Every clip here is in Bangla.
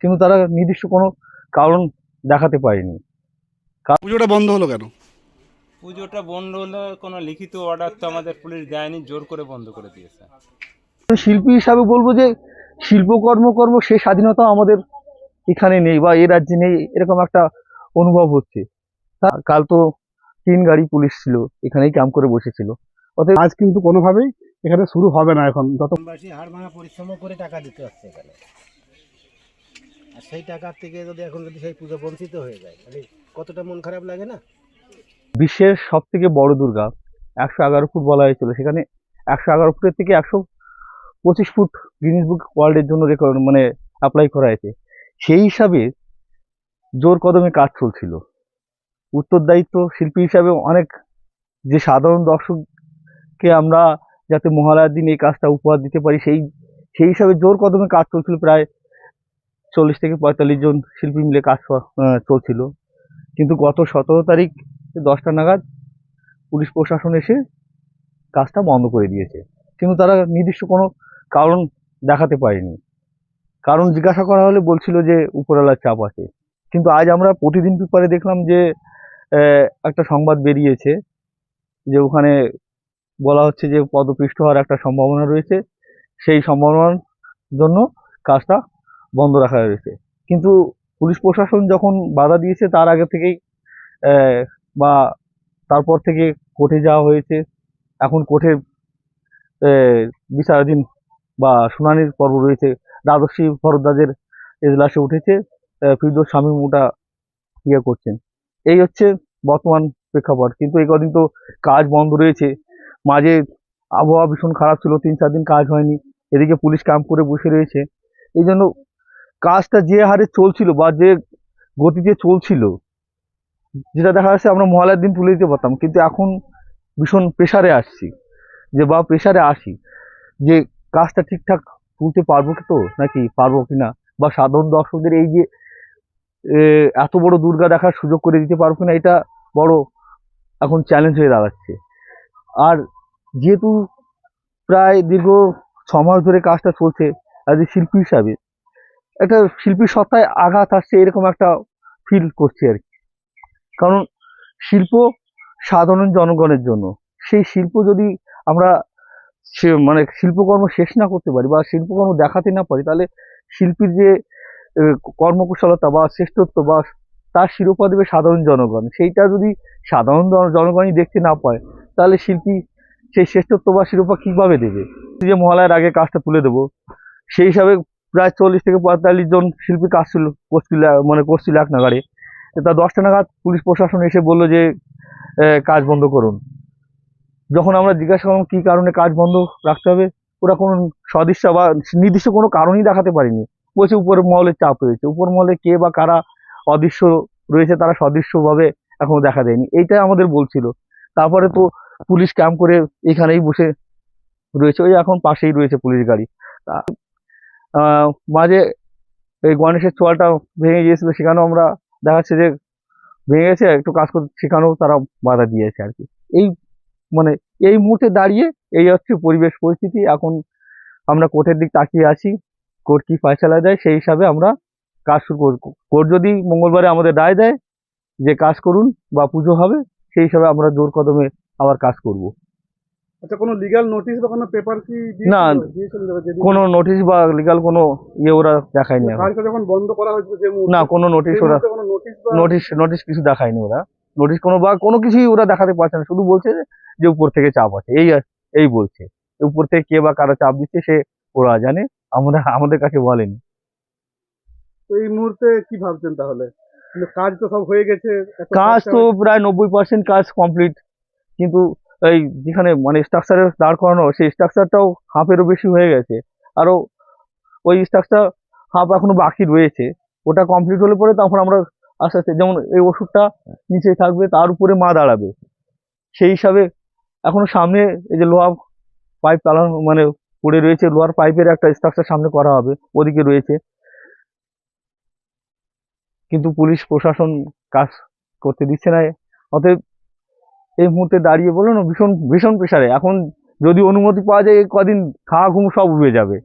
কিন্তু তারা নির্দিষ্ট কোনো কারণ দেখাতে পারেনি। পুজোটা বন্ধ হলো কেন? পুজোটা বন্ধ হলো কোনো লিখিত অর্ডার তো আমাদের পুলিশ দেয়নি জোর করে বন্ধ করে দিয়েছে। শিল্পী হিসাবে বলব যে শিল্পকর্ম কর্ম সে স্বাধীনতা আমাদের এখানে নেই বা এ রাজ্যে নেই এরকম একটা অনুভব হচ্ছে। তা- কাল তো তিন গাড়ি পুলিশ ছিল এখানেই ক্যাম্প করে বসেছিল। অতএব আজ কিন্তু কোনোভাবেই এখানে শুরু হবে না এখন। যত হাড় ভাঙা পরিশ্রম করে টাকা দিতে হচ্ছে এখানে। আর সেই টাকার থেকে যদি এখন যদি সেই পুজো বঞ্চিত হয়ে যায়, তাহলে কতটা মন খারাপ লাগে না? বিশ্বের সব থেকে বড় দুর্গা একশো এগারো ফুট বলা হয়েছিল। সেখানে একশো এগারো ফুটের থেকে একশো পঁচিশ ফুট গিনিস বুক ওয়ার্ল্ডের জন্য রেকর্ড মানে অ্যাপ্লাই করা হয়েছে। সেই হিসাবে জোর কদমে কাজ চলছিল। উত্তরদায়িত্ব শিল্পী হিসাবে অনেক যে সাধারণ দর্শককে আমরা যাতে মহালয়ার দিন এই কাজটা উপহার দিতে পারি, সেই সেই হিসাবে জোর কদমে কাজ চলছিল প্রায় চল্লিশ থেকে পঁয়তাল্লিশ জন শিল্পী মিলে কাজ চলছিল। কিন্তু গত সতেরো তারিখ দশটা নাগাদ পুলিশ প্রশাসন এসে কাজটা বন্ধ করে দিয়েছে। কিন্তু তারা নির্দিষ্ট কোনো কারণ দেখাতে পারেনি। কারণ জিজ্ঞাসা করা হলে বলছিল যে উপরওয়ালার চাপ আছে। কিন্তু আজ আমরা প্রতিদিন পেপারে দেখলাম যে একটা সংবাদ বেরিয়েছে যে ওখানে বলা হচ্ছে যে পদপৃষ্ঠ হওয়ার একটা সম্ভাবনা রয়েছে। সেই সম্ভাবনার জন্য কাজটা বন্ধ রাখা হয়েছে। কিন্তু পুলিশ প্রশাসন যখন বাধা দিয়েছে তার আগে থেকেই বা তারপর থেকে কোর্টে যাওয়া হয়েছে। এখন কোর্টে বিচারাধীন বা শুনানির পর্ব রয়েছে। দ্বাদশী ভরদ্বাজের এজলাসে উঠেছে আহ, ফিরদৌস স্বামী মোটা ইয়ে করছেন। এই হচ্ছে বর্তমান প্রেক্ষাপট। কিন্তু এই কদিন তো কাজ বন্ধ রয়েছে। মাঝে আবহাওয়া ভীষণ খারাপ ছিল তিন চার দিন কাজ হয়নি। এদিকে পুলিশ ক্যাম্প করে বসে রয়েছে। এই জন্য কাজটা যে হারে চলছিল বা যে গতিতে চলছিল, যেটা দেখা যাচ্ছে আমরা মহালয়ার দিন তুলে দিতে পারতাম, কিন্তু এখন ভীষণ প্রেশারে আসছি। যে বা প্রেশারে আসি যে কাজটা ঠিকঠাক তুলতে পারব কি তো, নাকি পারব কি না? বা সাধারণ দর্শকদের এই যে এত বড় দুর্গা দেখার সুযোগ করে দিতে পারব কিনা এটা বড় এখন চ্যালেঞ্জ হয়ে দাঁড়াচ্ছে। আর যেহেতু প্রায় দীর্ঘ ছ মাস ধরে কাজটা চলছে অ্যাজ এ শিল্পী হিসাবে একটা শিল্পীর সত্তায় আঘাত আসছে, এরকম একটা ফিল করছি আর কি। কারণ শিল্প সাধারণ জনগণের জন্য। সেই শিল্প যদি আমরা সে মানে শিল্পকর্ম শেষ না করতে পারি বা শিল্পকর্ম দেখাতে না পারি, তাহলে শিল্পীর যে কর্মকুশলতা বা শ্রেষ্ঠত্ব বা তার শিরোপা দেবে সাধারণ জনগণ। সেইটা যদি সাধারণ জন- জনগণই দেখতে না পায়, তাহলে শিল্পী সেই শ্রেষ্ঠত্ব বা শিরোপা কীভাবে দেবে? যে মহালয়ার আগে কাজটা তুলে দেবো, সেই হিসাবে প্রায় চল্লিশ থেকে পঁয়তাল্লিশ জন শিল্পী কাজ ছিল, করছিল মানে করছিল এক নাগারে তা দশটা নাগাদ পুলিশ প্রশাসন এসে বলল যে কাজ বন্ধ করুন। যখন আমরা জিজ্ঞাসা করলাম, কী কারণে কাজ বন্ধ রাখতে হবে? ওরা কোনো সদিচ্ছা বা নির্দিষ্ট কোনো কারণই দেখাতে পারিনি। বলছে উপর মহলের চাপ রয়েছে। উপর মহলে কে বা কারা অদৃশ্য রয়েছে, তারা সদৃশ্যভাবে এখনও দেখা দেয়নি। এইটাই আমাদের বলছিল। তারপরে তো পুলিশ ক্যাম্প করে এখানেই বসে রয়েছে। ওই এখন পাশেই রয়েছে পুলিশ গাড়ি। মাঝে এই গণেশের চোয়ালটা ভেঙে গিয়েছিল, সেখানেও আমরা দেখাচ্ছে যে ভেঙে গেছে একটু কাজ করতে, সেখানেও তারা বাধা দিয়েছে আর কি। এই মানে এই মুহূর্তে দাঁড়িয়ে এই হচ্ছে পরিবেশ পরিস্থিতি। এখন আমরা কোর্টের দিক তাকিয়ে আছি, কোর্ট কি ফয়সালা দেয় সেই হিসাবে আমরা কাজ শুরু করব। কোর্ট যদি মঙ্গলবারে আমাদের রায় দেয় যে কাজ করুন বা পুজো হবে, সেই হিসাবে আমরা জোর কদমে আবার কাজ করব। আচ্ছা কোনো লিগ্যাল নোটিশ বা কোনো পেপার কি না, কোনো নোটিশ বা লিগাল কোনো ইয়ে ওরা দেখায়নি কাজটা যখন বন্ধ করা হয়েছিল যে না কোনো নোটিশ ওরা নোটিশ নোটিশ কিছু দেখায়নি ওরা। নোটিশ কোনো বা কোনো কিছুই ওরা দেখাতে পারছে না। শুধু বলছে যে- যে উপর থেকে চাপ আছে। এই এই বলছে। উপর থেকে কে বা কারা চাপ দিচ্ছে সে ওরা জানে। আমরা আমাদের কাছে বলেনি। তো এই মুহূর্তে কি ভাবছেন তাহলে? কাজ তো সব হয়ে গেছে কাজ তো প্রায় নব্বই পার্সেন্ট কাজ কমপ্লিট কিন্তু এই যেখানে মানে স্ট্রাকচারে দাঁড় করানো, সেই স্ট্রাকচারটাও হাফেরও বেশি হয়ে গেছে। আরও ওই স্ট্রাকচার হাফ এখনও বাকি রয়েছে। ওটা কমপ্লিট হলে পরে তখন আমরা আস্তে আস্তে, যেমন এই ওষুধটা নিচে থাকবে, তার উপরে মা দাঁড়াবে। সেই হিসাবে এখনও সামনে এই যে লোহা পাইপ চালানো মানে পড়ে রয়েছে লোহার পাইপের একটা স্ট্রাকচার সামনে করা হবে, ওদিকে রয়েছে। কিন্তু পুলিশ, প্রশাসন কাজ করতে দিচ্ছে না অতএব এই মুহূর্তে দাঁড়িয়ে বলো না ভীষণ ভীষণ প্রেশারে এখন যদি অনুমতি পাওয়া যায় এই কদিন খাওয়া ঘুম সব উবে যাবে।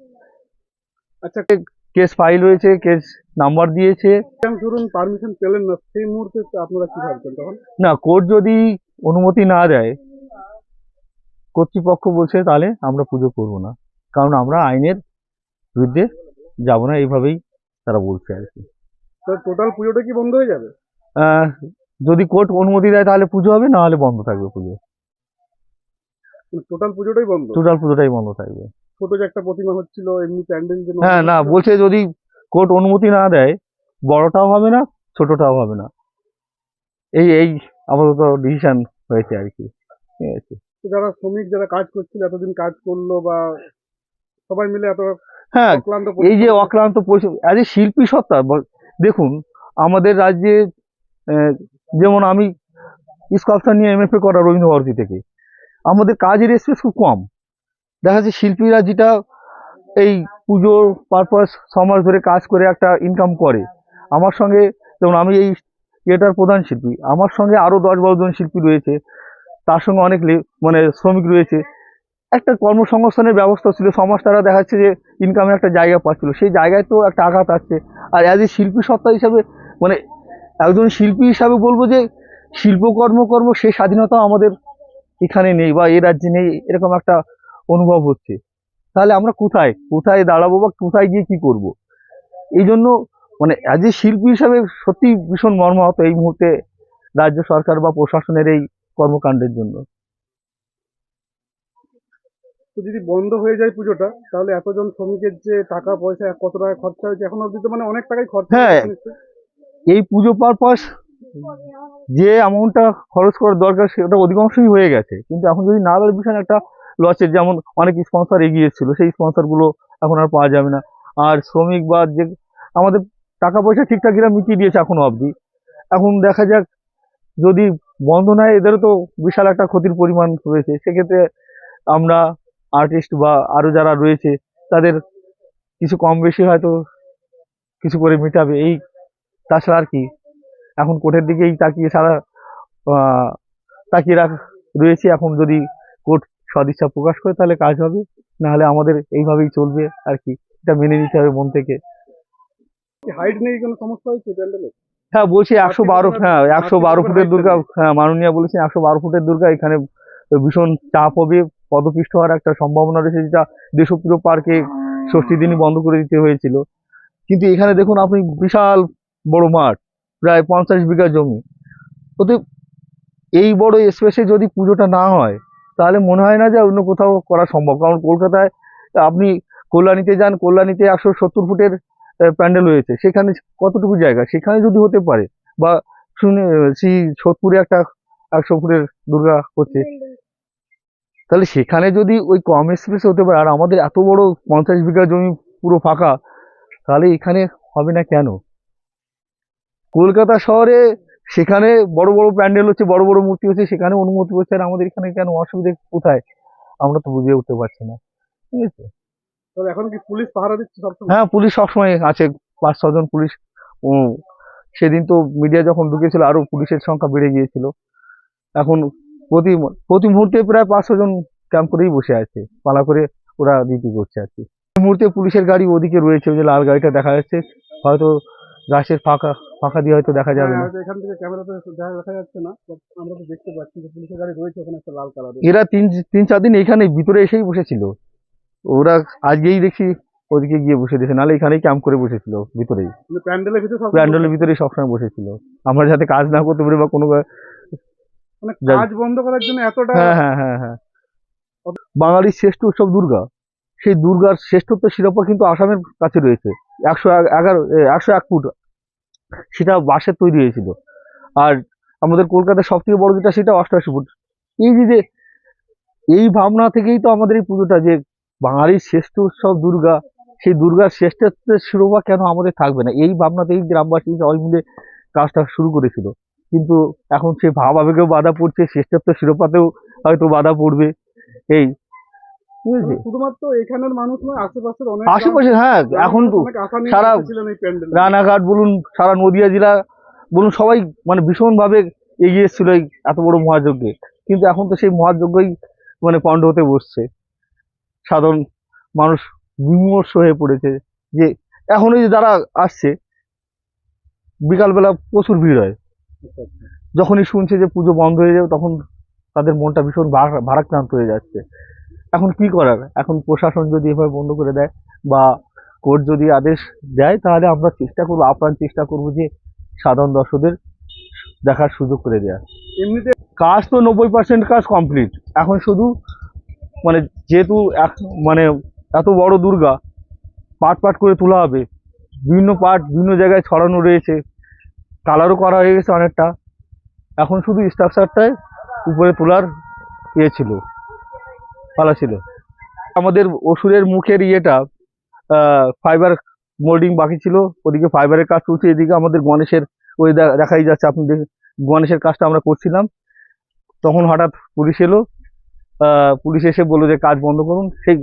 আচ্ছা। কেস ফাইল হয়েছে কেস নাম্বার দিয়েছে। ধরুন পারমিশন পেলেন না সেই মুহূর্তে আপনারা কি ভাবছেন তখন? না কোর্ট যদি অনুমতি না দেয় কর্তৃপক্ষ বলছে তাহলে আমরা পুজো করব না। কারণ আমরা আইনের বিরুদ্ধে যাব না এইভাবেই তারা বলছে আর কি। টোটাল পুজোটা কি বন্ধ হয়ে যাবে? আহ, যদি কোর্ট অনুমতি দেয় তাহলে পুজো হবে না হলে বন্ধ থাকবে পুজো। টোটাল পুজোটাই বন্ধ? টোটাল পুজোটাই বন্ধ থাকবে। ছোট যে একটা প্রতিমা হচ্ছিল এমনি প্যান্ডেল যে হ্যাঁ না বলছে যদি কোর্ট অনুমতি না দেয় বড়টাও হবে না ছোটটাও হবে না। এই এই আপাতত ডিসিশন হয়েছে আর কি। ঠিক আছে যারা শ্রমিক যারা কাজ করছিল এতদিন কাজ করল বা সবাই মিলে এত হ্যাঁ এই যে অক্লান্ত পরিশ্রম এ শিল্পী সত্তা দেখুন আমাদের রাজ্যে যেমন আমি স্কাল্পচার নিয়ে এমএফএ করা রবীন্দ্র ভারতী থেকে। আমাদের কাজের স্পেস খুব কম। দেখা যাচ্ছে শিল্পীরা যেটা এই পুজোর পারপাস সমাজ ধরে কাজ করে একটা ইনকাম করে। আমার সঙ্গে, যেমন আমি এই এটার প্রধান শিল্পী, আমার সঙ্গে আরও দশ বারো জন শিল্পী রয়েছে। তার সঙ্গে অনেক মানে শ্রমিক রয়েছে। একটা কর্মসংস্থানের ব্যবস্থা ছিল, সমাজ তারা দেখা যাচ্ছে যে ইনকামের একটা জায়গা পাচ্ছিল। সেই জায়গায় তো একটা আঘাত আসছে। আর অ্যাজ এ শিল্পী সত্তা হিসাবে মানে একজন শিল্পী হিসাবে বলব যে শিল্পকর্ম কর্ম সে স্বাধীনতা আমাদের এখানে নেই বা এ রাজ্যে নেই এরকম একটা অনুভব হচ্ছে। তাহলে আমরা কোথায়? কোথায় দাঁড়াবো বা কোথায় গিয়ে কি করব? এই জন্য মানে অ্যাজ এ শিল্পী হিসাবে সত্যি ভীষণ মর্মাহত এই মুহূর্তে রাজ্য সরকার বা প্রশাসনের এই কর্মকাণ্ডের জন্য। তো যদি বন্ধ হয়ে যায় পুজোটা তাহলে এতজন শ্রমিকের যে টাকা পয়সা কত টাকা খরচা হয়েছে এখন অব্দি তো মানে অনেক টাকাই খরচা হ্যাঁ। এই পুজো পারপাস যে অ্যামাউন্টটা খরচ করার দরকার সেটা অধিকাংশই হয়ে গেছে। কিন্তু এখন যদি না দেয় ভীষণ একটা লসের যেমন অনেক স্পন্সর এগিয়ে এসেছিল সেই স্পন্সরগুলো এখন আর পাওয়া যাবে না। আর শ্রমিক বা যে, আমাদের টাকা পয়সা ঠিকঠাক এরা মিটিয়ে দিয়েছে এখনও অবধি। এখন দেখা যাক, যদি বন্ধ না হয়, এদেরও তো বিশাল একটা ক্ষতির পরিমাণ রয়েছে। সেক্ষেত্রে আমরা আর্টিস্ট বা আরও যারা রয়েছে, তাদের কিছু কম বেশি হয়তো কিছু করে মেটাবে। এই তাছাড়া আর কি। এখন কোর্টের দিকেই তাকিয়ে সারা তাকিয়ে রাখ রয়েছে। এখন যদি কোর্ট সদিচ্ছা প্রকাশ করে তাহলে কাজ হবে। নাহলে আমাদের এইভাবেই চলবে আর কি। এটা মেনে নিতে হবে মন থেকে। হাইট নেই কোনো সমস্যা হয়েছে প্যান্ডেলে? হ্যাঁ বলছি একশো বারো হ্যাঁ একশো বারো ফুটের দুর্গা হ্যাঁ মাননীয় বলেছেন একশো বারো ফুটের দুর্গা। এখানে ভীষণ চাপ হবে পদপিষ্ট হওয়ার একটা সম্ভাবনা রয়েছে যেটা দেশপ্রিয় পার্কে ষষ্ঠী দিনই বন্ধ করে দিতে হয়েছিল। কিন্তু এখানে দেখুন আপনি বিশাল বড় মাঠ, প্রায় পঞ্চাশ বিঘা জমি। ওতে এই বড় স্পেসে যদি পুজোটা না হয়, তাহলে মনে হয় না যে অন্য কোথাও করা সম্ভব। কারণ কলকাতায় আপনি কল্যাণীতে যান, কল্যাণীতে একশো সত্তর ফুটের প্যান্ডেল হয়েছে সেখানে কতটুকু জায়গা? সেখানে যদি হতে পারে, বা শুনে সেই সোদপুরে একটা একশো ফুটের দুর্গা করছে তাহলে সেখানে যদি ওই কম স্পেসে হতে পারে, আর আমাদের এত বড় পঞ্চাশ বিঘা জমি পুরো ফাঁকা, তাহলে এখানে হবে না কেন? কলকাতা শহরে সেখানে বড় বড় প্যান্ডেল হচ্ছে বড় বড় মূর্তি হচ্ছে সেখানে অনুমতি হচ্ছে আর আমাদের এখানে কেন অসুবিধে কোথায়? আমরা তো বুঝে উঠতে পারছি না। ঠিক আছে? তবে এখন কি পুলিশ পাহারা দিচ্ছে হ্যাঁ পুলিশ সবসময় আছে পাঁচ ছজন পুলিশ। ও সেদিন তো মিডিয়া যখন ঢুকেছিল আরও পুলিশের সংখ্যা বেড়ে গিয়েছিল। এখন প্রতি প্রতি মুহূর্তে প্রায় পাঁচ ছজন ক্যাম্প করেই বসে আছে। পালা করে ওরা ডিউটি করছে আর কি। মুহূর্তে পুলিশের গাড়ি ওদিকে রয়েছে ওই যে লাল গাড়িটা দেখা যাচ্ছে। হয়তো গাছের ফাঁকা ফাঁকা দিয়ে হয়তো দেখা যাবে হ্যাঁ, না। এখান থেকে ক্যামেরাতে দেখা যাচ্ছে না আমরা তো দেখতে পাচ্ছি যে পুলিশের গাড়ি রয়েছে ওখানে একটা লাল কালারের এরা। তিন তিন চার দিন এখানে ভিতরে এসেই বসেছিল। ওরা আজকেই দেখি ওদিকে গিয়ে বসে দিয়েছে নাহলে এখানেই ক্যাম্প করে বসেছিল ভিতরেই। প্যান্ডেলের ভিতরে সব প্যান্ডেলের ভিতরেই সবসময় বসেছিল। আমরা যাতে কাজ না করতে পারি বা কোনো মানে কাজ বন্ধ করার জন্য এতটা হ্যাঁ হ্যাঁ হ্যাঁ হ্যাঁ। বাঙালির শ্রেষ্ঠ উৎসব দুর্গা। সেই দুর্গার শ্রেষ্ঠত্ব শিরোপা কিন্তু আসামের কাছে রয়েছে। একশো এগারো একশো এক ফুট সেটা বাঁশের তৈরি হয়েছিল। আর আমাদের কলকাতার সব থেকে বড় যেটা, সেটা অষ্টআশি ফুট। এই যে এই ভাবনা থেকেই তো আমাদের এই পুজোটা যে বাঙালির শ্রেষ্ঠ উৎসব দুর্গা, সেই দুর্গার শ্রেষ্ঠত্বের শিরোপা কেন আমাদের থাকবে না? এই ভাবনাতেই গ্রামবাসী সবাই মিলে কাজটা শুরু করেছিল। কিন্তু এখন সে ভাব আবেগেও বাধা পড়ছে, শ্রেষ্ঠত্বের শিরোপাতেও হয়তো বাধা পড়বে। এই শুধুমাত্র এখানের মানুষ নয় আশেপাশের অনেক আশেপাশে হ্যাঁ এখন তো সারা- রানাঘাট বলুন সারা নদিয়া জেলা বলুন সবাই মানে ভীষণভাবে এগিয়ে এসেছিল এই এত বড় মহাযজ্ঞে কিন্তু এখন তো সেই মহাযজ্ঞই মানে পণ্ড হতে বসছে। সাধারণ মানুষ বিমর্ষ হয়ে পড়েছে যে এখন ওই যে যারা আসছে বিকালবেলা প্রচুর ভিড় হয়। যখনই শুনছে যে পুজো বন্ধ হয়ে যাবে তখন তাদের মনটা ভীষণ ভারাক্রান্ত হয়ে যাচ্ছে। এখন কি করার এখন প্রশাসন যদি এভাবে বন্ধ করে দেয় বা কোর্ট যদি আদেশ দেয় তাহলে আমরা চেষ্টা করব আপ্রাণ চেষ্টা করব যে সাধারণ দর্শকদের দেখার সুযোগ করে দেওয়া এমনিতে কাজ তো নব্বই পার্সেন্ট কাজ কমপ্লিট এখন শুধু মানে যেহেতু এক- মানে এত বড় দুর্গা পার্ট পার্ট করে তোলা হবে। বিভিন্ন পার্ট বিভিন্ন জায়গায় ছড়ানো রয়েছে। কালারও করা হয়ে গেছে অনেকটা। এখন শুধু স্ট্রাকচারটাই উপরে তোলার ইয়ে ছিল। পালা ছিল। আমাদের অসুরের মুখের ইয়েটা ফাইবার মোল্ডিং বাকি ছিল। ওদিকে ফাইবারের কাজ চলছে, এদিকে আমাদের গণেশের ওই দেখাই যাচ্ছে। আপনি গণেশের কাজটা আমরা করছিলাম। তখন হঠাৎ পুলিশ এলো। পুলিশ এসে বলল যে, কাজ বন্ধ করুন। সেই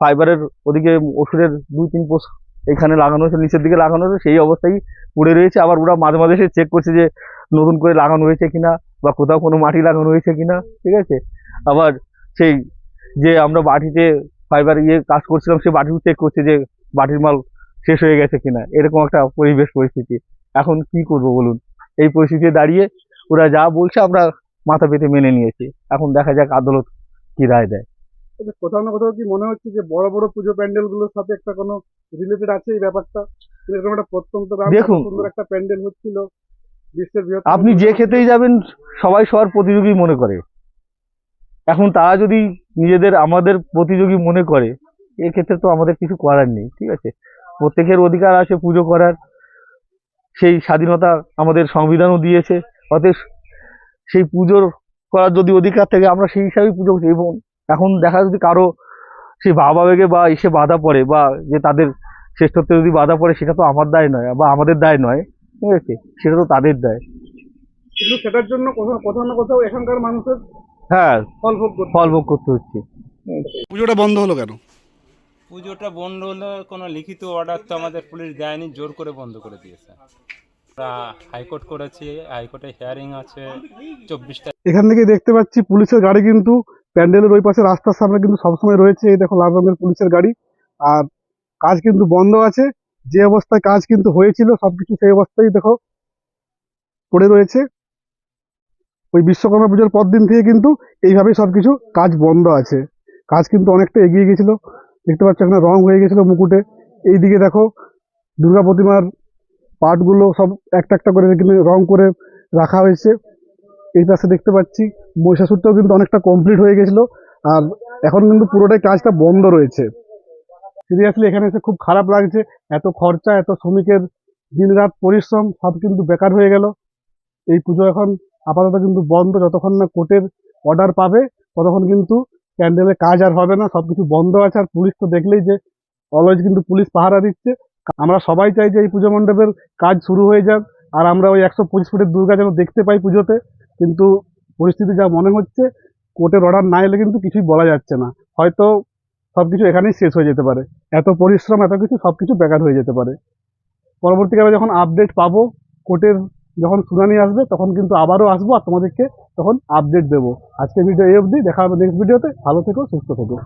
ফাইবারের ওদিকে ওষুধের দুই তিন পোস্ট এখানে লাগানো হয়েছে, নিচের দিকে লাগানো হয়েছে। সেই অবস্থায় পড়ে রয়েছে। আবার ওরা মাঝে মাঝে এসে চেক করছে যে, নতুন করে লাগানো হয়েছে কিনা বা কোথাও কোনো মাটি লাগানো হয়েছে কিনা। ঠিক আছে? আবার সেই যে আমরা বাটিতে ফাইবার ইয়ে কাজ করছিলাম সে বাটিও চেক করছে যে বাটির মাল শেষ হয়ে গেছে কিনা। এরকম একটা পরিবেশ পরিস্থিতি। এখন কি করব বলুন? এই পরিস্থিতিতে দাঁড়িয়ে ওরা যা বলছে আমরা মাথা পেতে মেনে নিয়েছি। এখন দেখা যাক আদালত কি রায় দেয়। তবে কোথাও না কোথাও কি মনে হচ্ছে যে বড় বড় পুজো প্যান্ডেলগুলোর সাথে একটা কোনো রিলেটেড আছে এই ব্যাপারটা? এরকম একটা প্রত্যন্ত দেখুন। সুন্দর একটা প্যান্ডেল হচ্ছিল বিশ্বের আপনি যে ক্ষেত্রেই যাবেন সবাই সবার প্রতিযোগী মনে করে। এখন তারা যদি নিজেদের আমাদের প্রতিযোগী মনে করে, এক্ষেত্রে তো আমাদের কিছু করার নেই, ঠিক আছে? প্রত্যেকের অধিকার আছে পুজো করার, সেই স্বাধীনতা আমাদের সংবিধানও দিয়েছে, অতএব সেই পুজোর করার যদি অধিকার থাকে, আমরা সেই হিসাবেই পুজো করছি। এবং এখন দেখা যদি কারও সেই ভাবাবেগে বা এসে বাধা পড়ে, বা যে তাদের শ্রেষ্ঠত্বে যদি বাধা পড়ে, সেটা তো আমার দায় নয়, বা আমাদের দায় নয়, ঠিক আছে? সেটা তো তাদের দায়। কিন্তু সেটার জন্য কোথাও কোথাও না কোথাও এখানকার মানুষের হ্যাঁ ফল ভোগ করতে ফল ভোগ করতে হচ্ছে। পুজোটা বন্ধ হলো কেন? পুজোটা বন্ধ হলো কোনো লিখিত অর্ডার তো আমাদের পুলিশ দেয়নি জোর করে বন্ধ করে দিয়েছে। আমরা হাইকোর্ট করেছি হাইকোর্টে হিয়ারিং আছে চব্বিশটা এখান থেকে দেখতে পাচ্ছি পুলিশের গাড়ি কিন্তু প্যান্ডেলের ওই পাশে রাস্তার সামনে কিন্তু সবসময় রয়েছে এই দেখো লাল রঙের পুলিশের গাড়ি। আর কাজ কিন্তু বন্ধ আছে যে অবস্থায় কাজ কিন্তু হয়েছিল সবকিছু সেই অবস্থায় দেখো পড়ে রয়েছে। ওই বিশ্বকর্মা পুজোর পর দিন থেকে কিন্তু এইভাবেই সবকিছু কাজ বন্ধ আছে। কাজ কিন্তু অনেকটা এগিয়ে গেছিল। দেখতে পাচ্ছ এখানে রং হয়ে গেছিল মুকুটে। এই দিকে দেখো দুর্গা প্রতিমার পার্টগুলো সব একটা একটা করে এখানে রং করে রাখা হয়েছে। এই পাশে দেখতে পাচ্ছি মহিষাসুরটাও কিন্তু অনেকটা কমপ্লিট হয়ে গেছিল। আর এখন কিন্তু পুরোটাই কাজটা বন্ধ রয়েছে। সিরিয়াসলি এখানে এসে খুব খারাপ লাগছে। এত খরচা, এত শ্রমিকের দিনরাত পরিশ্রম সব কিন্তু বেকার হয়ে গেল। এই পুজো এখন আপাতত কিন্তু বন্ধ, যতক্ষণ না কোর্টের অর্ডার পাবে, ততক্ষণ কিন্তু প্যান্ডেলে কাজ আর হবে না সব কিছু বন্ধ আছে। আর পুলিশ তো দেখলেই যে অলওয়েজ কিন্তু পুলিশ পাহারা দিচ্ছে। আমরা সবাই চাই যে এই পুজো মণ্ডপের কাজ শুরু হয়ে যাক, আর আমরা ওই একশো পঁচিশ ফুটের দুর্গা যেন দেখতে পাই পুজোতে। কিন্তু পরিস্থিতি যা মনে হচ্ছে, কোর্টের অর্ডার না এলে কিন্তু কিছুই বলা যাচ্ছে না। হয়তো সব কিছু এখানেই শেষ হয়ে যেতে পারে। এত পরিশ্রম, এত কিছু সব কিছু বেকার হয়ে যেতে পারে। পরবর্তীকালে যখন আপডেট পাবো, কোর্টের যখন শুনানি আসবে, তখন কিন্তু আবারও আসব আর তোমাদেরকে তখন আপডেট দেবো। আজকে ভিডিও এই অবধি, দেখা হবে নেক্সট ভিডিওতে ভালো থেকো, সুস্থ থেকো।